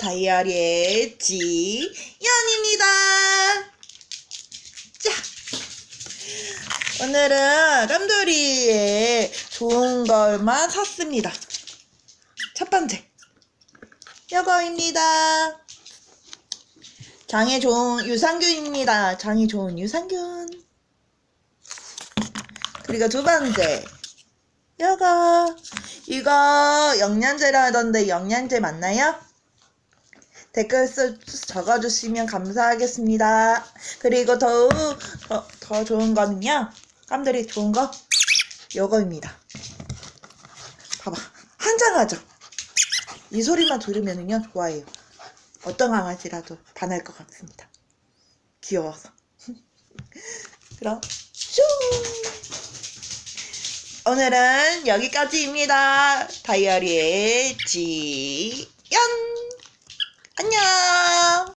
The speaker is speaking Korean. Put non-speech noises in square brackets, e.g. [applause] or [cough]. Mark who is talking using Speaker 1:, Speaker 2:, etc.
Speaker 1: 다이어리의 지연입니다. 자, 오늘은 깜돌이의 좋은 걸만 샀습니다. 첫 번째, 이거입니다. 장에 좋은 유산균입니다. 장이 좋은 유산균. 그리고 두 번째, 이거 이거 영양제라던데 영양제 맞나요? 댓글 써, 적어주시면 감사하겠습니다. 그리고 더욱 더, 더 좋은 거는요. 깜들이 좋은 거 요거입니다. 봐봐 한장하죠. 이 소리만 들으면은요 좋아해요. 어떤 강아지라도 반할 것 같습니다. 귀여워서. [laughs] 그럼 슝. 오늘은 여기까지입니다. 다이어리의 지연. 안녕.